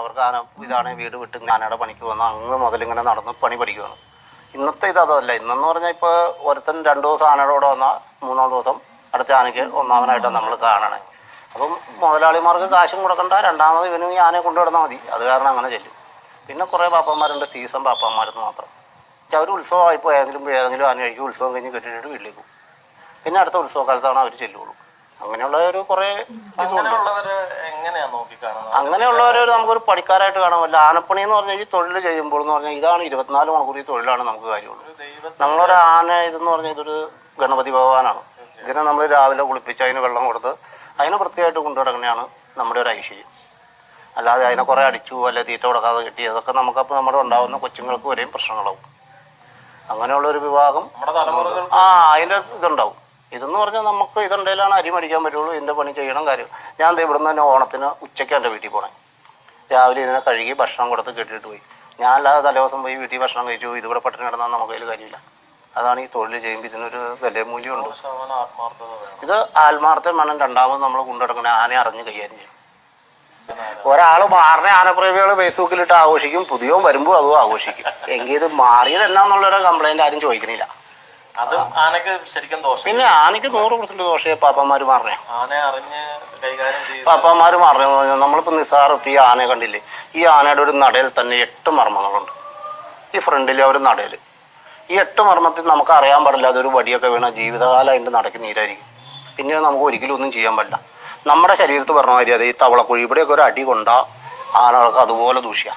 അവർക്ക് ആന ഇതാണ് വീട് വിട്ട് ആനയുടെ പണിക്ക് വന്ന് അങ്ങ് മുതൽ ഇങ്ങനെ നടന്ന് പണി പഠിക്കുവാണ് ഇന്നത്തെ ഇത് അതല്ല. ഇന്നെന്ന് പറഞ്ഞാൽ ഇപ്പോൾ ഒരുത്തൻ രണ്ട് ദിവസം ആനയുടെ കൂടെ വന്നാൽ മൂന്നാം ദിവസം അടുത്ത ആനയ്ക്ക് ഒന്നാമനായിട്ടാണ് നമ്മൾ കാണണേ. അപ്പം മുതലാളിമാർക്ക് കാശും കൊടുക്കണ്ട. രണ്ടാമത് ഇവനും ഈ ആനയെ കൊണ്ടുവിടുന്നാൽ മതി. അത് കാരണം അങ്ങനെ ചെല്ലും. പിന്നെ കുറേ പാപ്പന്മാരുണ്ട് സീസൺ പാപ്പന്മാരെന്ന് മാത്രം. അവർ ഉത്സവമായിപ്പോൾ ഏതെങ്കിലും ഏതെങ്കിലും ആന കഴിക്കും ഉത്സവം കഴിഞ്ഞ് കെട്ടിയിട്ട് വീട്ടിലേക്ക് പോകും. പിന്നെ അടുത്ത ഉത്സവകാലത്താണ് അവർ ചെല്ലുള്ളൂ. അങ്ങനെയുള്ള ഒരു കുറേ നോക്കിക്കാണുന്നത് അങ്ങനെയുള്ളവരെ നമുക്കൊരു പണിക്കാരായിട്ട് കാണാൻ പറ്റില്ല. ആനപ്പണി എന്ന് പറഞ്ഞാൽ ഈ തൊഴിൽ ചെയ്യുമ്പോൾ എന്ന് പറഞ്ഞാൽ ഇതാണ് ഇരുപത്തിനാല് മണിക്കൂർ ഈ തൊഴിലാണ് നമുക്ക് കാര്യമുള്ളൂ. നമ്മളൊരു ആന ഇതെന്ന് പറഞ്ഞാൽ ഇതൊരു ഗണപതി ഭഗവാനാണ്. ഇതിനെ നമ്മൾ രാവിലെ കുളിപ്പിച്ച് അതിന് വെള്ളം കൊടുത്ത് അതിനെ വൃത്തിയായിട്ട് കൊണ്ടുനടക്കുന്നതാണ് നമ്മുടെ ഒരു ഐശ്വര്യം. അല്ലാതെ അതിനെ കുറേ അടിച്ചു അല്ലെ തീറ്റ കൊടുക്കാതെ കിട്ടി അതൊക്കെ നമുക്കപ്പോൾ നമ്മുടെ ഉണ്ടാകുന്ന കൊച്ചുങ്ങൾക്ക് വരെയും പ്രശ്നങ്ങളാവും. അങ്ങനെയുള്ള ഒരു വിഭാഗം ആ അതിന്റെ ഇതുണ്ടാവും. ഇതെന്ന് പറഞ്ഞാൽ നമുക്ക് ഇതുണ്ടെങ്കിലാണ് അരി മേടിക്കാൻ പറ്റുള്ളൂ ഇതിന്റെ പണി ചെയ്യണം കാര്യം. ഞാൻ ഇവിടുന്ന് തന്നെ ഓണത്തിന് ഉച്ചയ്ക്ക് എന്റെ വീട്ടിൽ പോണേ. രാവിലെ ഇതിനെ കഴുകി ഭക്ഷണം കൊടുത്ത് കെട്ടിയിട്ട് പോയി. ഞാൻ അല്ലാതെ തലേദിവസം പോയി വീട്ടിൽ ഭക്ഷണം കഴിച്ചു ഇതിവിടെ പട്ടിണി കിടന്നാൽ നമുക്ക് അതിൽ കാര്യമില്ല. അതാണ് ഈ തൊഴിൽ ചെയ്യുമ്പോൾ ഇതിനൊരു വില മൂല്യമുണ്ട്. ശതമാനം ആത്മാർത്ഥത ഇത് ആത്മാർത്ഥം വേണം രണ്ടാമത് നമ്മൾ കൊണ്ടുനടക്കണേ ആനയെ അറിഞ്ഞ് കൈകാര്യം ചെയ്യും ഒരാൾ മാറിന ആനപ്രേമികൾ ഫേസ്ബുക്കിലിട്ട് ആഘോഷിക്കും പുതിയവൻ വരുമ്പോൾ അതും ആഘോഷിക്കും. എങ്കിൽ ഇത് മാറിയത് എന്നാന്നുള്ളൊരു കംപ്ലൈന്റ് ആരും ചോദിക്കണില്ല. അത് ആനക്ക് ശരിക്കും ദോഷം. പിന്നെ ആനയ്ക്ക് നൂറ് പെർസെന്റ് ദോഷയെ പാപ്പന്മാർ മാറണേ ആനയെ അറിഞ്ഞ് കൈകാര്യം ചെയ്ത് നമ്മളിപ്പോൾ നിസ്സാറിപ്പോൾ ഈ ആനയെ കണ്ടില്ലേ? ഈ ആനയുടെ ഒരു നടയിൽ തന്നെ എട്ട് മർമ്മങ്ങളുണ്ട്. ഈ ഫ്രണ്ടിലെ ഒരു നടയിൽ ഈ എട്ട് മർമ്മത്തിൽ നമുക്ക് അറിയാൻ പാടില്ല അതൊരു വടിയൊക്കെ വീണ ജീവിതകാലം അതിന്റെ നടക്ക് നീരായിരിക്കും. പിന്നെ നമുക്ക് ഒരിക്കലും ഒന്നും ചെയ്യാൻ പറ്റില്ല നമ്മുടെ ശരീരത്ത് പറഞ്ഞ മാതിരി അതെ ഈ തവളക്കുഴി ഇവിടെയൊക്കെ ഒരു അടി കൊണ്ടാ ആനകൾക്ക് അതുപോലെ ദൂഷ്യ.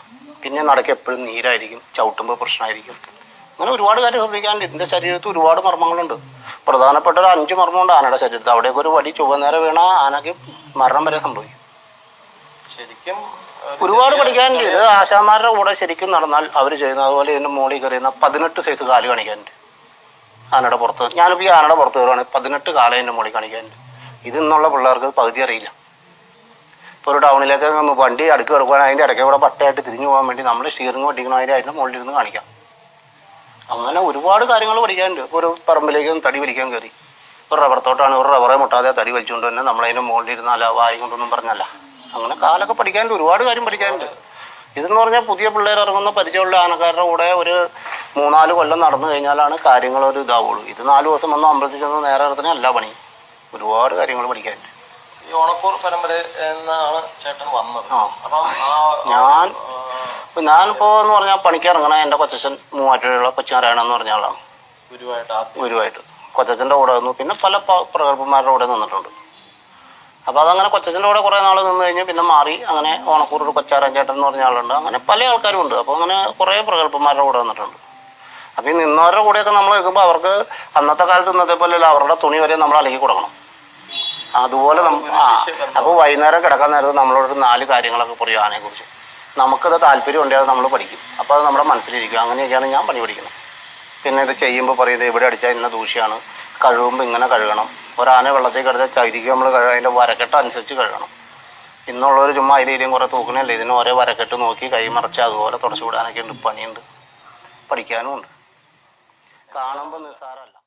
പിന്നെ നടക്ക് എപ്പോഴും നീരായിരിക്കും ചവിട്ടുമ്പോൾ പ്രശ്നമായിരിക്കും. അങ്ങനെ ഒരുപാട് കാര്യം ശ്രദ്ധിക്കാനുണ്ട് ഇതിന്റെ ശരീരത്തിൽ ഒരുപാട് മർമ്മങ്ങളുണ്ട്. പ്രധാനപ്പെട്ട ഒരു അഞ്ച് മർമ്മമുണ്ട് ആനയുടെ ശരീരത്തിൽ അവിടെയൊക്കെ ഒരു വടി ചുവന്നേരം വീണ ആനയ്ക്ക് മരണം വരെ സംഭവിക്കും. ശരിക്കും ഒരു ഒരുപാട് പഠിക്കാനുണ്ട്. ഇത് ആശാന്മാരുടെ കൂടെ ശരിക്കും നടന്നാൽ അവർ ചെയ്യുന്ന അതുപോലെ ഇതിന്റെ മുകളിൽ കയറിയുന്ന പതിനെട്ട് സൈസ് കാൽ കാണിക്കാനുണ്ട്. ആനയുടെ പുറത്ത്. ഞാനിപ്പോൾ ഈ ആനയുടെ പുറത്ത് കയറുകയാണ് പതിനെട്ട് കാലം എന്റെ മുകളിൽ കാണിക്കാനുണ്ട്. ഇത് ഇന്നുള്ള പിള്ളേർക്ക് പകുതി അറിയില്ല. ഇപ്പോൾ ഒരു ടൗണിലേക്ക് വണ്ടി അടുക്കി കിടക്കുകയാണെങ്കിൽ അതിന്റെ ഇടയ്ക്ക് കൂടെ പട്ടയായിട്ട് തിരിഞ്ഞു പോകാൻ വേണ്ടി നമ്മൾ സ്റ്റീറിംഗ് പഠിക്കണമാതിരി അതിന്റെ മുകളിൽ ഇരുന്ന് കാണിക്കാം. അങ്ങനെ ഒരുപാട് കാര്യങ്ങൾ പഠിക്കാനുണ്ട്. ഒരു പറമ്പിലേക്ക് തടി വലിക്കാൻ കയറി ഒരു റബ്ബർ തോട്ടാണ്. ഒരു റബ്ബറെ മുട്ടാതെ തടി വലിച്ചുകൊണ്ട് തന്നെ നമ്മളതിന്റെ മുകളിൽ ഇരുന്നാല വായും കൊണ്ടൊന്നും പറഞ്ഞല്ല. അങ്ങനെ കാലൊക്കെ പഠിക്കാനുണ്ട്. ഒരുപാട് കാര്യം പഠിക്കാനുണ്ട്. ഇതെന്ന് പറഞ്ഞാൽ പുതിയ പിള്ളേർ ഇറങ്ങുന്ന പരിചയമുള്ള ആനക്കാരുടെ കൂടെ ഒരു മൂന്നാൽ കൊല്ലം നടന്നു കഴിഞ്ഞാലാണ് കാര്യങ്ങൾ ഒരു ഇതാവുള്ളൂ. ഇത് നാല് ദിവസം വന്ന് അമ്പലത്തിൽ ചെന്ന് നേരെ ഇറത്തിനെ അല്ല പണി ഒരുപാട് കാര്യങ്ങൾ പഠിക്കാനുണ്ട്. ഈ ഓണക്കൂർ പരമ്പര എന്നാണ് ചേട്ടൻ വന്നത്. ഞാൻ ഞാനിപ്പോൾ എന്ന് പറഞ്ഞാൽ പണിക്ക് ഇറങ്ങണ. എന്റെ കൊച്ചച്ഛൻ മൂവാറ്റുള്ള കൊച്ചുനാരായണ എന്ന് പറഞ്ഞ ആളാണ്. ഗുരുവായിട്ട് കൊച്ചച്ചന്റെ കൂടെ നിന്നു പിന്നെ പല പ്രഗത്ഭന്മാരുടെ കൂടെ നിന്നിട്ടുണ്ട്. അപ്പൊ അതങ്ങനെ കൊച്ചച്ചന്റെ കൂടെ കുറെ നാൾ നിന്ന് കഴിഞ്ഞ് പിന്നെ മാറി അങ്ങനെ ഓണക്കൂറൊരു കൊച്ചാരൻ ചേട്ടൻ എന്ന് പറഞ്ഞ ആളുണ്ട്. അങ്ങനെ പല ആൾക്കാരും ഉണ്ട്. അപ്പോൾ അങ്ങനെ കുറെ പ്രഗത്ഭന്മാരുടെ കൂടെ നിന്നിട്ടുണ്ട് അപ്പൊ ഈ നിന്നവരുടെ കൂടെയൊക്കെ നമ്മൾ നിൽക്കുമ്പോൾ അവർക്ക് അന്നത്തെ കാലത്ത് ഇന്നത്തെ പോലെ അവരുടെ തുണി വരെ നമ്മൾ അലക്കി കൊടുക്കണം. അതുപോലെ നമ്മൾ ആ അപ്പോൾ വൈകുന്നേരം കിടക്കാൻ നേരത്ത് നമ്മളോട് നാല് കാര്യങ്ങളൊക്കെ പറയും ആനയെക്കുറിച്ച്. നമുക്കത് താല്പര്യം ഉണ്ടെങ്കിൽ നമ്മൾ പഠിക്കും. അപ്പോൾ അത് നമ്മുടെ മനസ്സിലിരിക്കും. അങ്ങനെയൊക്കെയാണ് ഞാൻ പണി പഠിക്കുന്നത്. പിന്നെ ഇത് ചെയ്യുമ്പോൾ പറയുന്നത് ഇവിടെ അടിച്ചാൽ ഇന്ന ദൂഷ്യമാണ് കഴുകുമ്പോൾ ഇങ്ങനെ കഴുകണം. ഒരാന വെള്ളത്തിൽ കിടച്ചാൽ ചകിരിക്ക് നമ്മൾ അതിന്റെ വരക്കെട്ട് അനുസരിച്ച് കഴുകണം. ഇന്നുള്ളവർ ചുമ്മാ അതിലേലും കുറേ തൂക്കണല്ലേ? ഇതിന് ഓരോ വരക്കെട്ട് നോക്കി കൈ മറച്ച് അതുപോലെ തുടച്ചു വിടാനൊക്കെ ഉണ്ട് പണിയുണ്ട്. പഠിക്കാനും ഉണ്ട്. കാണുമ്പോൾ നിസ്സാരമല്ല.